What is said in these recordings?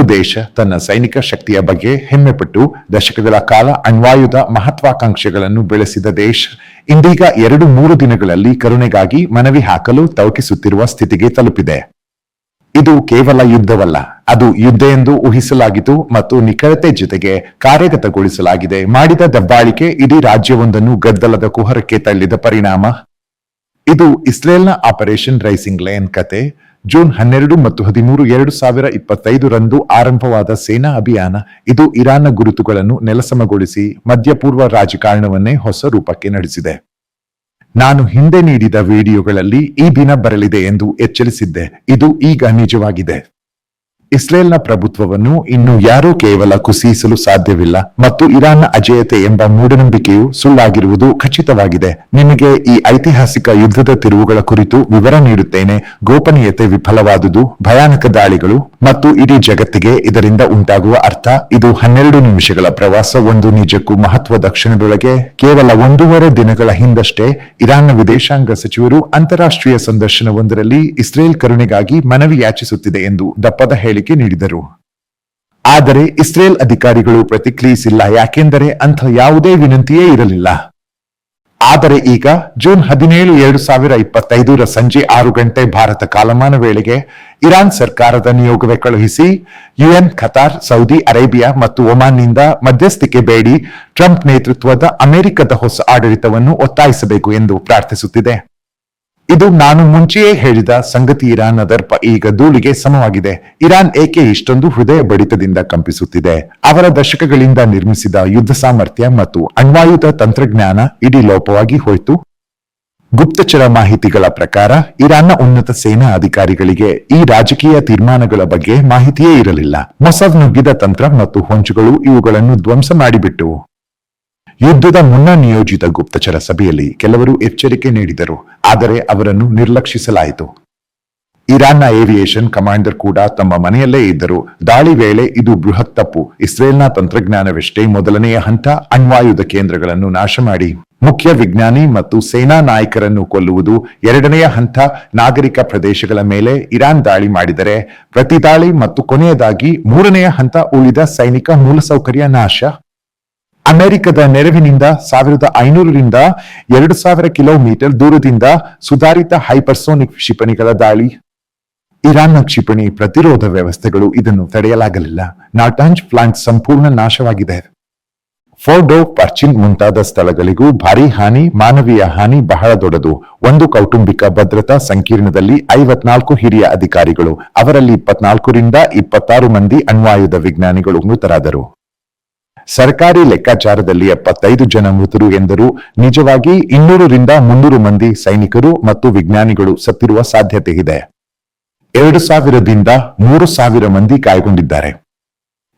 ಒಂದು ದೇಶ ತನ್ನ ಸೈನಿಕ ಶಕ್ತಿಯ ಬಗ್ಗೆ ಹೆಮ್ಮೆಪಟ್ಟು ದಶಕಗಳ ಕಾಲ ಅಣ್ವಾಯುಧ ಮಹತ್ವಾಕಾಂಕ್ಷೆಗಳನ್ನು ಬೆಳೆಸಿದ ದೇಶ. ಇಂದೀಗ ಎರಡು ಮೂರು ದಿನಗಳಲ್ಲಿ ಕರುಣೆಗಾಗಿ ಮನವಿ ಹಾಕಲು ತವಕಿಸುತ್ತಿರುವ ಸ್ಥಿತಿಗೆ ತಲುಪಿದೆ. ಇದು ಕೇವಲ ಯುದ್ಧವಲ್ಲ, ಅದು ಯುದ್ಧ ಎಂದು ಊಹಿಸಲಾಗಿತ್ತು ಮತ್ತು ನಿಖರತೆ ಜೊತೆಗೆ ಕಾರ್ಯಗತಗೊಳಿಸಲಾಗಿದೆ. ಮಾಡಿದ ದಬ್ಬಾಳಿಕೆ ಇಡೀ ರಾಜ್ಯವೊಂದನ್ನು ಗದ್ದಲದ ಕುಹರಕ್ಕೆ ತಳ್ಳಿದ ಪರಿಣಾಮ. ಇದು ಇಸ್ರೇಲ್ನ ಆಪರೇಷನ್ ರೈಸಿಂಗ್ ಲೈನ್ ಕತೆ. ಜೂನ್ ಹನ್ನೆರಡು ಮತ್ತು ಹದಿಮೂರು ಎರಡು ಸಾವಿರ ಇಪ್ಪತ್ತೈದರಂದು ಆರಂಭವಾದ ಸೇನಾ ಅಭಿಯಾನ, ಇದು ಇರಾನ್ನ ಗುರುತುಗಳನ್ನು ನೆಲಸಮಗೊಳಿಸಿ ಮಧ್ಯಪೂರ್ವ ರಾಜಕಾರಣವನ್ನೇ ಹೊಸ ರೂಪಕ್ಕೆ ನಡೆಸಿದೆ. ನಾನು ಹಿಂದೆ ನೀಡಿದ ವಿಡಿಯೋಗಳಲ್ಲಿ ಈ ದಿನ ಬರಲಿದೆ ಎಂದು ಎಚ್ಚರಿಸಿದ್ದೆ. ಇದು ಈಗ ನಿಜವಾಗಿದೆ. ಇಸ್ರೇಲ್ನ ಪ್ರಭುತ್ವವನ್ನು ಇನ್ನು ಯಾರೂ ಕೇವಲ ಕುಸಿಯಿಸಲು ಸಾಧ್ಯವಿಲ್ಲ ಮತ್ತು ಇರಾನ್ನ ಅಜೇಯತೆ ಎಂಬ ಮೂಢನಂಬಿಕೆಯು ಸುಳ್ಳಾಗಿರುವುದು ಖಚಿತವಾಗಿದೆ. ನಿಮಗೆ ಈ ಐತಿಹಾಸಿಕ ಯುದ್ಧದ ತಿರುವುಗಳ ಕುರಿತು ವಿವರ ನೀಡುತ್ತೇನೆ. ಗೋಪನೀಯತೆ ವಿಫಲವಾದುದು, ಭಯಾನಕ ದಾಳಿಗಳು ಮತ್ತು ಇಡೀ ಜಗತ್ತಿಗೆ ಇದರಿಂದ ಉಂಟಾಗುವ ಅರ್ಥ, ಇದು ಹನ್ನೆರಡು ನಿಮಿಷಗಳ ಪ್ರವಾಸ, ಒಂದು ನಿಜಕ್ಕೂ ಮಹತ್ವದ ಕ್ಷಣದೊಳಗೆ ಕೇವಲ ಒಂದೂವರೆ ದಿನಗಳ ಹಿಂದಷ್ಟೇ ಇರಾನ್ನ ವಿದೇಶಾಂಗ ಸಚಿವರು ಅಂತಾರಾಷ್ಟ್ರೀಯ ಸಂದರ್ಶನವೊಂದರಲ್ಲಿ ಇಸ್ರೇಲ್ ಕರುಣೆಗಾಗಿ ಮನವಿ ಯಾಚಿಸುತ್ತಿದೆ ಎಂದು ದಪ್ಪದ ಹೇಳಿಕೆ ನೀಡಿದರು. ಆದರೆ ಇಸ್ರೇಲ್ ಅಧಿಕಾರಿಗಳು ಪ್ರತಿಕ್ರಿಯಿಸಿಲ್ಲ, ಯಾಕೆಂದರೆ ಅಂಥ ಯಾವುದೇ ವಿನಂತಿಯೇ ಇರಲಿಲ್ಲ. ಆದರೆ ಈಗ ಜೂನ್ ಹದಿನೇಳು ಎರಡು ಸಾವಿರ ಇಪ್ಪತ್ತೈದರ ಸಂಜೆ ಆರು ಗಂಟೆ ಭಾರತ ಕಾಲಮಾನ ವೇಳೆಗೆ ಇರಾನ್ ಸರ್ಕಾರದ ನಿಯೋಗವೇ ಕಳುಹಿಸಿ, ಯುಎನ್, ಖತಾರ್, ಸೌದಿ ಅರೇಬಿಯಾ ಮತ್ತು ಒಮಾನ್ನಿಂದ ಮಧ್ಯಸ್ಥಿಕೆ ಬೇಡಿ ಟ್ರಂಪ್ ನೇತೃತ್ವದ ಅಮೆರಿಕದ ಹೊಸ ಆಡಳಿತವನ್ನು ಒತ್ತಾಯಿಸಬೇಕು ಎಂದು ಪ್ರಾರ್ಥಿಸುತ್ತಿದೆ. ಇದು ನಾನು ಮುಂಚೆಯೇ ಹೇಳಿದ ಸಂಗತಿ ಇರಾನ್ ದರ್ಪ ಈಗ ಧೂಳಿಗೆ ಸಮವಾಗಿದೆ. ಇರಾನ್ ಏಕೆ ಇಷ್ಟೊಂದು ಹೃದಯ ಬಡಿತದಿಂದ ಕಂಪಿಸುತ್ತಿದೆ? ಅವರ ದಶಕಗಳಿಂದ ನಿರ್ಮಿಸಿದ ಯುದ್ಧ ಸಾಮರ್ಥ್ಯ ಮತ್ತು ಅಣ್ವಾಯುಧ ತಂತ್ರಜ್ಞಾನ ಇಡೀ ಲೋಪವಾಗಿ ಹೋಯಿತು. ಗುಪ್ತಚರ ಮಾಹಿತಿಗಳ ಪ್ರಕಾರ, ಇರಾನ್ನ ಉನ್ನತ ಸೇನಾ ಅಧಿಕಾರಿಗಳಿಗೆ ಈ ರಾಜಕೀಯ ತೀರ್ಮಾನಗಳ ಬಗ್ಗೆ ಮಾಹಿತಿಯೇ ಇರಲಿಲ್ಲ. ಮೊಸದ್ ನುಗ್ಗಿದ ತಂತ್ರ ಮತ್ತು ಹೊಂಚುಗಳು ಇವುಗಳನ್ನು ಧ್ವಂಸ ಮಾಡಿಬಿಟ್ಟವು. ಯುದ್ಧದ ಮುನ್ನ ನಿಯೋಜಿತ ಗುಪ್ತಚರ ಸಭೆಯಲ್ಲಿ ಕೆಲವರು ಎಚ್ಚರಿಕೆ ನೀಡಿದರು, ಆದರೆ ಅವರನ್ನು ನಿರ್ಲಕ್ಷಿಸಲಾಯಿತು. ಇರಾನ್ನ ಏವಿಯೇಷನ್ ಕಮಾಂಡರ್ ಕೂಡ ತಮ್ಮ ಮನೆಯಲ್ಲೇ ಇದ್ದರು. ದಾಳಿ ವೇಳೆ ಇದು ಬೃಹತ್ ತಪ್ಪು. ಇಸ್ರೇಲ್ನ ತಂತ್ರಜ್ಞಾನವೆಷ್ಟೇ ಮೊದಲನೆಯ ಹಂತ, ಅಣ್ವಾಯುಧ ಕೇಂದ್ರಗಳನ್ನು ನಾಶ ಮಾಡಿ. ಮುಖ್ಯ ವಿಜ್ಞಾನಿ ಮತ್ತು ಸೇನಾ ನಾಯಕರನ್ನು ಕೊಲ್ಲುವುದು ಎರಡನೆಯ ಹಂತ. ನಾಗರಿಕ ಪ್ರದೇಶಗಳ ಮೇಲೆ ಇರಾನ್ ದಾಳಿ ಮಾಡಿದರೆ ಪ್ರತಿದಾಳಿ ಮತ್ತು ಕೊನೆಯದಾಗಿ ಮೂರನೆಯ ಹಂತ ಉಳಿದ ಸೈನಿಕ ಮೂಲಸೌಕರ್ಯ ನಾಶ. ಅಮೆರಿಕದ ನೆರವಿನಿಂದ ಸಾವಿರದ ಐನೂರರಿಂದ ಎರಡು ಸಾವಿರ ಕಿಲೋಮೀಟರ್ ದೂರದಿಂದ ಸುಧಾರಿತ ಹೈಪರ್ಸೋನಿಕ್ ಕ್ಷಿಪಣಿಗಳ ದಾಳಿ. ಇರಾನ್ನ ಕ್ಷಿಪಣಿ ಪ್ರತಿರೋಧ ವ್ಯವಸ್ಥೆಗಳು ಇದನ್ನು ತಡೆಯಲಾಗಲಿಲ್ಲ. ನಾಟಾಂಜ್ ಪ್ಲಾಂಟ್ ಸಂಪೂರ್ಣ ನಾಶವಾಗಿದೆ. ಫೋರ್ಡೋ ಪರ್ಚಿನ್ ಮುಂತಾದ ಸ್ಥಳಗಳಿಗೂ ಭಾರಿ ಹಾನಿ, ಮಾನವೀಯ ಹಾನಿ ಬಹಳ ದೊಡ್ಡದು. ಒಂದು ಕೌಟುಂಬಿಕ ಭದ್ರತಾ ಸಂಕೀರ್ಣದಲ್ಲಿ ಐವತ್ನಾಲ್ಕು ಹಿರಿಯ ಅಧಿಕಾರಿಗಳು, ಅವರಲ್ಲಿ ಇಪ್ಪತ್ನಾಲ್ಕರಿಂದ ಇಪ್ಪತ್ತಾರು ಮಂದಿ ಅಣ್ವಾಯುಧ ವಿಜ್ಞಾನಿಗಳು ಮೃತರಾದರು. ಸರ್ಕಾರಿ ಲೆಕ್ಕಾಚಾರದಲ್ಲಿ ಎಪ್ಪತ್ತೈದು ಜನ ಮೃತರು ಎಂದರು ನಿಜವಾಗಿ ಇನ್ನೂರರಿಂದ ಮುನ್ನೂರು ಮಂದಿ ಸೈನಿಕರು ಮತ್ತು ವಿಜ್ಞಾನಿಗಳು ಸತ್ತಿರುವ ಸಾಧ್ಯತೆ ಇದೆ. ಎರಡು ಸಾವಿರದಿಂದ ಮೂರು ಸಾವಿರ ಮಂದಿ ಗಾಯಗೊಂಡಿದ್ದಾರೆ.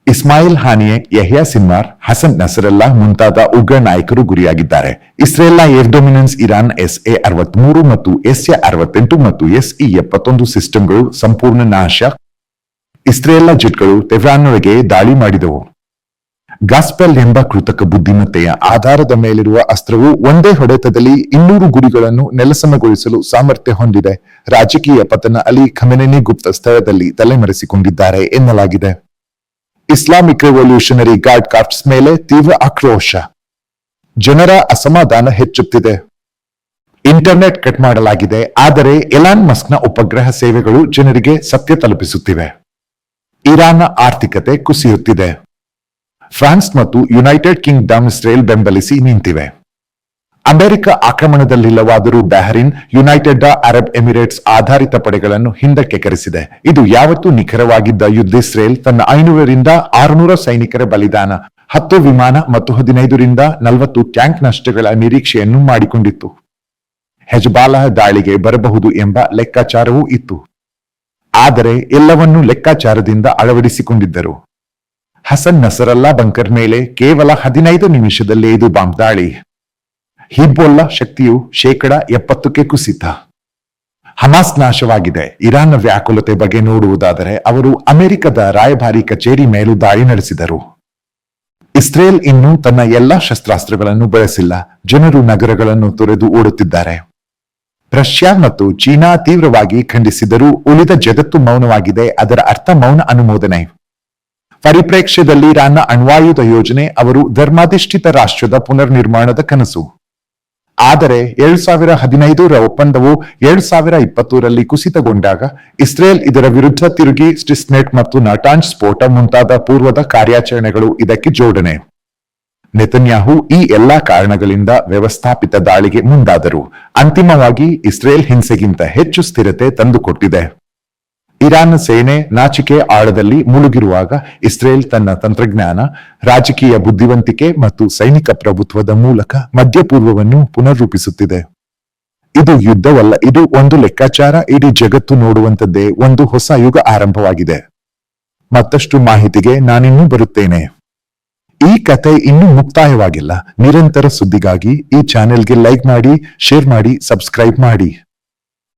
ಇಸ್ಮಾಯಿಲ್ ಹಾನಿಯೆ ಯಹ್ಯಾ ಸಿನ್ಮಾರ್, ಹಸನ್ ನಸರಲ್ಲಾ ಮುಂತಾದ ಉಗ್ರ ನಾಯಕರು ಗುರಿಯಾಗಿದ್ದಾರೆ. ಇಸ್ರೇಲ್ನ ಏರ್ ಡೊಮಿನೆನ್ಸ್ ಇರಾನ್ ಎಸ್ಎ ಅರವತ್ಮೂರು ಮತ್ತು ಎಸ್ಎ ಅರವತ್ತೆಂಟು ಮತ್ತು ಎಸ್ಇ ಎಪ್ಪತ್ತೊಂದು ಸಿಸ್ಟಮ್ಗಳು ಸಂಪೂರ್ಣ ನಾಶ. ಇಸ್ರೇಲ್ನ ಜೆಟ್ಗಳು ತೆವ್ರಾನ್ನೊಳಗೆ ದಾಳಿ ಮಾಡಿದವು. ಗಾಸ್ಪೆಲ್ ಎಂಬ ಕೃತಕ ಬುದ್ಧಿಮತ್ತೆಯ ಆಧಾರದ ಮೇಲಿರುವ ಅಸ್ತ್ರವು ಒಂದೇ ಹೊಡೆತದಲ್ಲಿ ಇನ್ನೂರು ಗುರಿಗಳನ್ನು ನೆಲಸಮಗೊಳಿಸಲು ಸಾಮರ್ಥ್ಯ ಹೊಂದಿದೆ. ರಾಜಕೀಯ ಪತನ ಅಲಿ ಖಮೆನೆನಿ ಗುಪ್ತ ಸ್ಥಳದಲ್ಲಿ ತಲೆಮರೆಸಿಕೊಂಡಿದ್ದಾರೆ ಎನ್ನಲಾಗಿದೆ. ಇಸ್ಲಾಮಿಕ್ ರೆವಲ್ಯೂಷನರಿ ಗಾರ್ಡ್ ಕಾಫ್ಟ್ಸ್ ಮೇಲೆ ತೀವ್ರ ಆಕ್ರೋಶ. ಜನರ ಅಸಮಾಧಾನ ಹೆಚ್ಚುತ್ತಿದೆ. ಇಂಟರ್ನೆಟ್ ಕಟ್ ಮಾಡಲಾಗಿದೆ, ಆದರೆ ಎಲಾನ್ ಮಸ್ಕ್ನ ಉಪಗ್ರಹ ಸೇವೆಗಳು ಜನರಿಗೆ ಸತ್ಯ ತಲುಪಿಸುತ್ತಿವೆ. ಇರಾನ್ನ ಆರ್ಥಿಕತೆ ಕುಸಿಯುತ್ತಿದೆ. ಫ್ರಾನ್ಸ್ ಮತ್ತು ಯುನೈಟೆಡ್ ಕಿಂಗ್ಡಮ್ ಇಸ್ರೇಲ್ ಬೆಂಬಲಿಸಿ ನಿಂತಿವೆ. ಅಮೆರಿಕ ಆಕ್ರಮಣದಲ್ಲಿಲ್ಲವಾದರೂ ಬಹರಿನ್ ಯುನೈಟೆಡ್ ಅರಬ್ ಎಮಿರೇಟ್ಸ್ ಆಧಾರಿತ ಪಡೆಗಳನ್ನು ಹಿಂದಕ್ಕೆ ಕರೆಸಿದೆ. ಇದು ಯಾವತ್ತೂ ನಿಖರವಾಗಿದ್ದ ಯುದ್ಧ ಇಸ್ರೇಲ್ ತನ್ನ ಐನೂರರಿಂದ ಆರುನೂರ ಸೈನಿಕರ ಬಲಿದಾನ, ಹತ್ತು ವಿಮಾನ ಮತ್ತು ಹದಿನೈದರಿಂದ ನಲವತ್ತು ಟ್ಯಾಂಕ್ ನಷ್ಟಗಳ ನಿರೀಕ್ಷೆಯನ್ನು ಮಾಡಿಕೊಂಡಿತ್ತು. ಹೆಜ್ಬಾಲಹ ದಾಳಿಗೆ ಬರಬಹುದು ಎಂಬ ಲೆಕ್ಕಾಚಾರವೂ ಇತ್ತು. ಆದರೆ ಎಲ್ಲವನ್ನೂ ಲೆಕ್ಕಾಚಾರದಿಂದ ಅಳವಡಿಸಿಕೊಂಡಿದ್ದರು. ಹಸನ್ ನಸರಲ್ಲಾ ಬಂಕರ್ ಮೇಲೆ ಕೇವಲ ಹದಿನೈದು ನಿಮಿಷದಲ್ಲಿ ಇದು ಬಾಂಬ್ ದಾಳಿ. ಹಿಬ್ಬೊಲ್ಲ ಶಕ್ತಿಯು ಶೇಕಡ ಎಪ್ಪತ್ತಕ್ಕೆ ಕುಸಿತ. ಹಮಾಸ್ ನಾಶವಾಗಿದೆ. ಇರಾನ್ನ ವ್ಯಾಕುಲತೆ ಬಗ್ಗೆ ನೋಡುವುದಾದರೆ ಅವರು ಅಮೆರಿಕದ ರಾಯಭಾರಿ ಕಚೇರಿ ಮೇಲೂ ದಾಳಿ ನಡೆಸಿದರು. ಇಸ್ರೇಲ್ ಇನ್ನೂ ತನ್ನ ಎಲ್ಲಾ ಶಸ್ತ್ರಾಸ್ತ್ರಗಳನ್ನು ಬಳಸಿಲ್ಲ. ಜನರು ನಗರಗಳನ್ನು ತೊರೆದು ಓಡುತ್ತಿದ್ದಾರೆ. ರಷ್ಯಾ ಮತ್ತು ಚೀನಾ ತೀವ್ರವಾಗಿ ಖಂಡಿಸಿದರೂ ಉಳಿದ ಜಗತ್ತು ಮೌನವಾಗಿದೆ. ಅದರ ಅರ್ಥ ಮೌನ ಅನುಮೋದನೆ. ಪರಿಪ್ರೇಕ್ಷ್ಯದಲ್ಲಿ ರಾನ್ನ ಅಣ್ವಾಯುಧ ಯೋಜನೆ ಅವರು ಧರ್ಮಾಧಿಷ್ಠಿತ ರಾಷ್ಟ್ರದ ಪುನರ್ನಿರ್ಮಾಣದ ಕನಸು. ಆದರೆ ಎರಡ್ ಸಾವಿರ ಹದಿನೈದರ ಒಪ್ಪಂದವು ಎರಡ್ ಸಾವಿರ ಇಪ್ಪತ್ತೂರಲ್ಲಿ ಕುಸಿತಗೊಂಡಾಗ ಇಸ್ರೇಲ್ ಇದರ ವಿರುದ್ಧ ತಿರುಗಿ ಸ್ಟಿಸ್ನೆಟ್ ಮತ್ತು ನಟಾನ್ ಸ್ಫೋಟ ಮುಂತಾದ ಪೂರ್ವದ ಕಾರ್ಯಾಚರಣೆಗಳು ಇದಕ್ಕೆ ಜೋಡಣೆ. ನೆತನ್ಯಾಹು ಈ ಎಲ್ಲಾ ಕಾರಣಗಳಿಂದ ವ್ಯವಸ್ಥಾಪಿತ ದಾಳಿಗೆ ಮುಂದಾದರು. ಅಂತಿಮವಾಗಿ ಇಸ್ರೇಲ್ ಹಿಂಸೆಗಿಂತ ಹೆಚ್ಚು ಸ್ಥಿರತೆ ತಂದುಕೊಟ್ಟಿದೆ. ಇರಾನ್ ಸೇನೆ ನಾಚಿಕೆ ಆಳದಲ್ಲಿ ಮುಳುಗಿರುವಾಗ ಇಸ್ರೇಲ್ ತನ್ನ ತಂತ್ರಜ್ಞಾನ, ರಾಜಕೀಯ ಬುದ್ಧಿವಂತಿಕೆ ಮತ್ತು ಸೈನಿಕ ಪ್ರಭುತ್ವದ ಮೂಲಕ ಮಧ್ಯಪೂರ್ವವನ್ನು ಪುನರ್ರೂಪಿಸುತ್ತಿದೆ. ಇದು ಯುದ್ಧವಲ್ಲ, ಇದು ಒಂದು ಲೆಕ್ಕಾಚಾರ, ಇಡೀ ಜಗತ್ತು ನೋಡುವಂತದ್ದೇ ಒಂದು ಹೊಸ ಯುಗ ಆರಂಭವಾಗಿದೆ. ಮತ್ತಷ್ಟು ಮಾಹಿತಿಗೆ ನಾನಿನ್ನೂ ಬರುತ್ತೇನೆ. ಈ ಕತೆ ಇನ್ನೂ ಮುಕ್ತಾಯವಾಗಿಲ್ಲ. ನಿರಂತರ ಸುದ್ದಿಗಾಗಿ ಈ ಚಾನೆಲ್ಗೆ ಲೈಕ್ ಮಾಡಿ, ಶೇರ್ ಮಾಡಿ, ಸಬ್ಸ್ಕ್ರೈಬ್ ಮಾಡಿ.